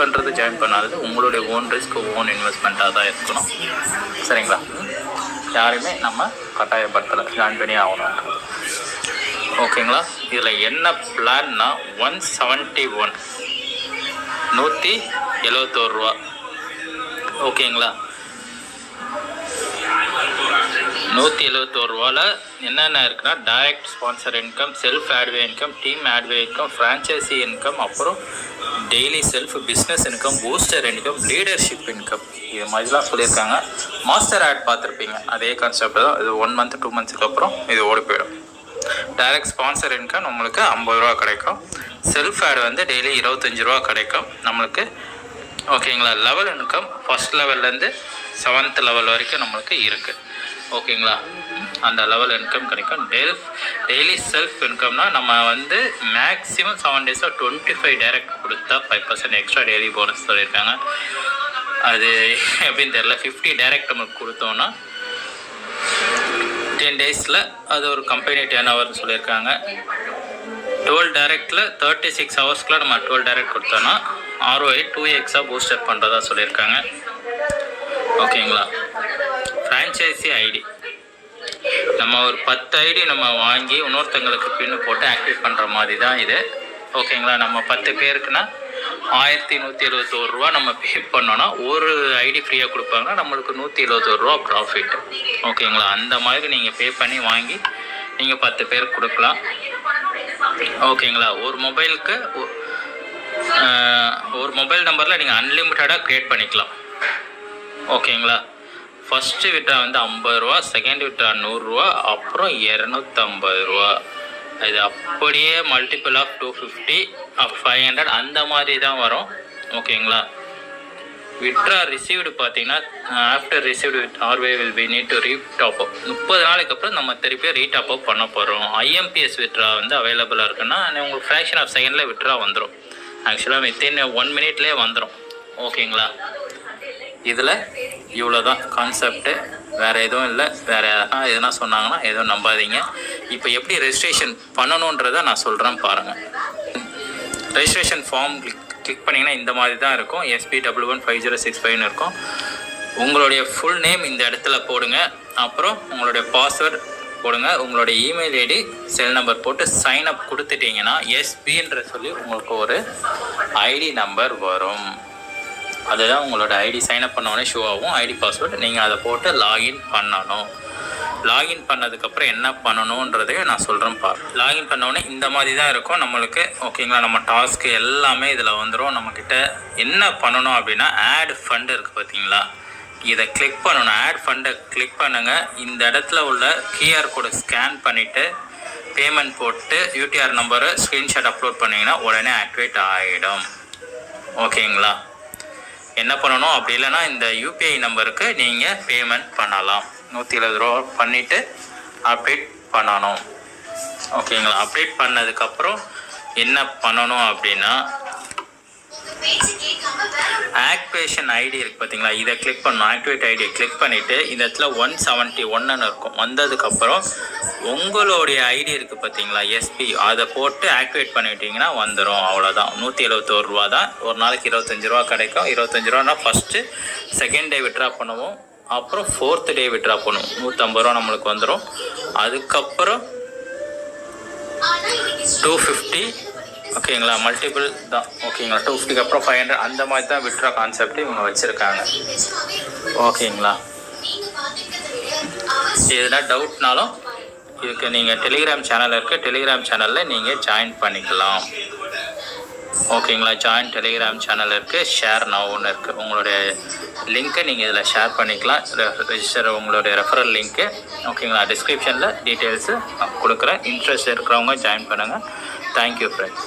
பண்ணுறது ஜாயின் பண்ணாதது உங்களுடைய own risk own இன்வெஸ்ட்மெண்ட்டாக தான் இருக்கணும். சரிங்களா? யாரையுமே நம்ம கட்டாயப்படுத்தலை. ஜாயின் பண்ணி ஆகணும் ஓகேங்களா? இதில் என்ன பிளான்னா ஒன் செவன்ட்டி ஒன் நூற்றி எழுவத்தோரு ரூபா. ஓகேங்களா? நூற்றி எழுவத்தோரு ரூபாவில் என்னென்ன இருக்குன்னா direct sponsor income self Otway income team Otway income franchisee income அப்புறம் daily self business income booster income leadership income இது மாதிரிலாம் சொல்லியிருக்காங்க. மாஸ்டர் ஆட் பார்த்துருப்பீங்க. அதே கான்செப்ட் தான். இது ஒன் மந்த் டூ மந்த்ஸ்க்கு அப்புறம் இது ஓடி போயிடும். டைரக்ட் ஸ்பான்சர் இன்கம் நம்மளுக்கு ஐம்பது ரூபா கிடைக்கும். செல்ஃப் ஆட் வந்து டெய்லி இருபத்தஞ்சி ரூபா கிடைக்கும். நம்மளுக்கு ஓகேங்களா லெவல் இன்கம் ஃபஸ்ட் லெவல்லேருந்து செவன்த் லெவல் வரைக்கும் நம்மளுக்கு இருக்குது ஓகேங்களா? அந்த லெவல் இன்கம் கிடைக்கும். டெல்ஃப் டெய்லி செல்ஃப் இன்கம்னா நம்ம வந்து மேக்ஸிமம் செவன் டேஸாக டுவெண்ட்டி ஃபைவ் டேரக்ட் கொடுத்தா five percent extra daily bonus சொல்லியிருக்காங்க. அது எப்படின்னு தெரில ஃபிஃப்டி டேரக்ட் நமக்கு கொடுத்தோன்னா டென் டேஸில் அது ஒரு கம்பெனி டென் ஹவர்னு சொல்லியிருக்காங்க. டுவெல் டேரக்டில் தேர்ட்டி சிக்ஸ் ஹவர்ஸ்க்குள்ள நம்ம டுவெல் டேரக்ட் கொடுத்தோன்னா ஆர்ஓஐ டூ எக்ஸாக பூஸ்டர் பண்ணுறதா சொல்லியிருக்காங்க. ஓகேங்களா? ஃப்ரான்ச்சைசி ஐடி நம்ம ஒரு பத்து ஐடி நம்ம வாங்கி இன்னொருத்தங்களுக்கு பின்னு போட்டு ஆக்டிவேட் பண்ணுற மாதிரி தான் இது. ஓகேங்களா? நம்ம பத்து பேருக்குன்னா ஆயிரத்தி நூற்றி எழுபத்தோரு ரூபா நம்ம பே பண்ணோன்னா ஒரு ஐடி ஃப்ரீயாக கொடுப்பாங்கன்னா நம்மளுக்கு நூற்றி எழுபத்தோரு ரூபா ப்ராஃபிட் ஓகேங்களா? அந்த மாதிரி நீங்கள் பே பண்ணி வாங்கி நீங்கள் பத்து பேருக்கு கொடுக்கலாம். ஓகேங்களா? ஒரு மொபைலுக்கு ஒ- ஒரு மொபைல் நம்பரில் நீங்கள் அன்லிமிட்டடாக க்ரியேட் பண்ணிக்கலாம். ஓகேங்களா? ஃபஸ்ட்டு விட்ரா வந்து ஐம்பது ரூபா செகண்ட் விட்ரா நூறுரூவா அப்புறம் இரநூத்தம்பது ரூபா. இது அப்படியே multiple of two fifty five hundred அந்த மாதிரி தான் வரும். ஓகேங்களா விட்ரா ரிசீவ்டு பார்த்தீங்கன்னா after received with our way will be need to retop up முப்பது நாளைக்கு அப்புறம் நம்ம திருப்பி ரீடாப் அப் பண்ண போகிறோம் ஐஎம்பிஎஸ் விட்ரா வந்து அவைலபிளாக இருக்குன்னா உங்களுக்கு ஃப்ராக்ஷன் ஆஃப் செகண்டில் விட்ரா வந்துடும் ஆக்சுவலாக வித்தின் ஒன் மினிட்லேயே வந்துடும் ஓகேங்களா இதில் இவ்வளோ தான் கான்செப்ட்டு வேறு எதுவும் இல்லை. வேறு யாரா எதுனா சொன்னாங்கன்னா எதுவும் நம்பாதீங்க. இப்போ எப்படி ரெஜிஸ்ட்ரேஷன் பண்ணணுன்றதை நான் சொல்கிறேன் பாருங்கள் ரெஜிஸ்ட்ரேஷன் ஃபார்ம் கிளிக் கிளிக் பண்ணிங்கன்னா இந்த மாதிரி தான் இருக்கும் SP double one five zero six ஃபைவ்னு இருக்கும். உங்களுடைய ஃபுல் நேம் இந்த இடத்துல போடுங்க. அப்புறம் உங்களுடைய பாஸ்வேர்டு போடுங்க. உங்களுடைய இமெயில் ஐடி செல் நம்பர் போட்டு சைன் அப் கொடுத்துட்டீங்கன்னா எஸ்பின்ற சொல்லி உங்களுக்கு ஒரு ஐடி நம்பர் வரும். அதுதான் உங்களோட ஐடி சைன் அப் பண்ணோடனே ஷோ ஆகும். ஐடி பாஸ்வேர்டு நீங்கள் அதை போட்டு லாகின் பண்ணணும். லாகின் பண்ணதுக்கப்புறம் என்ன பண்ணணுன்றதே நான் சொல்கிறேன் பார். லாகின் பண்ணோடனே இந்த மாதிரி தான் இருக்கும். நம்மளுக்கு ஓகேங்களா நம்ம டாஸ்க்கு எல்லாமே இதில் வந்துடும் நம்மக்கிட்ட என்ன பண்ணணும் அப்படின்னா ஆட் ஃபண்டு இருக்குது பார்த்தீங்களா இதை கிளிக் பண்ணணும். ஆட் ஃபண்டை கிளிக் பண்ணுங்கள் இந்த இடத்துல உள்ள கியூஆர் கோடை ஸ்கேன் பண்ணிவிட்டு பேமெண்ட் போட்டு யூடிஆர் நம்பரை ஸ்க்ரீன்ஷாட் அப்லோட் பண்ணிங்கன்னா உடனே ஆக்டிவேட் ஆகிடும் ஓகேங்களா என்ன பண்ணணும் அப்படி இல்லைன்னா இந்த யூபிஐ நம்பருக்கு நீங்கள் பேமெண்ட் பண்ணலாம். நூற்றி எழுபது ரூபா பண்ணிவிட்டு அப்டேட் பண்ணணும். ஓகேங்களா? அப்டேட் பண்ணதுக்கப்புறம் என்ன பண்ணணும் அப்படின்னா ஆக்டிவேஷன் ஐடி இருக்குது பார்த்தீங்களா இதை கிளிக் பண்ணணும். ஆக்டிவேட் ஐடியை கிளிக் பண்ணிவிட்டு இந்த இடத்துல ஒன் செவன்ட்டி ஒன்றுன்னு இருக்கும். வந்ததுக்கப்புறம் உங்களுடைய ஐடி இருக்குது பார்த்தீங்களா எஸ்பி அதை போட்டு ஆக்டிவேட் பண்ணிட்டீங்கன்னா வந்துடும் அவ்வளோதான் நூற்றி எழுபத்தோரு ரூபா தான் ஒரு நாளைக்கு இருபத்தஞ்சி ரூபா கிடைக்கும். இருபத்தஞ்சி ரூபானா ஃபஸ்ட்டு செகண்ட் டே விட்ரா பண்ணுவோம். அப்புறம் ஃபோர்த் டே விட்ரா பண்ணுவோம். நூற்றம்பது ரூபா நம்மளுக்கு வந்துடும் அதுக்கப்புறம் டூ ஃபிஃப்டி ஓகேங்களா? மல்டிபிள் தான் ஓகேங்களா? டூ ஃபிஃப்டிக்கு அப்புறம் ஃபைவ் ஹண்ட்ரட் அந்த மாதிரி தான் விட்ரா கான்செப்ட் இவங்க வச்சுருக்காங்க. ஓகேங்களா? எதுனா டவுட்னாலும் இதுக்கு நீங்கள் டெலிகிராம் சேனல் இருக்குது டெலிகிராம் சேனலில் நீங்கள் ஜாயின் பண்ணிக்கலாம். ஓகேங்களா ஜாயின் டெலிகிராம் சேனல் இருக்குது ஷேர் நவுன்னு இருக்குது உங்களுடைய லிங்க்கை நீங்கள் இதில் ஷேர் பண்ணிக்கலாம். ரெஜிஸ்டர் உங்களுடைய ரெஃபரல் லிங்க்கு ஓகேங்களா டிஸ்கிரிப்ஷனில் டீட்டெயில்ஸு கொடுக்குறேன். இன்ட்ரெஸ்ட் இருக்கிறவங்க ஜாயின் பண்ணுங்கள் தேங்க்யூ ஃப்ரெண்ட்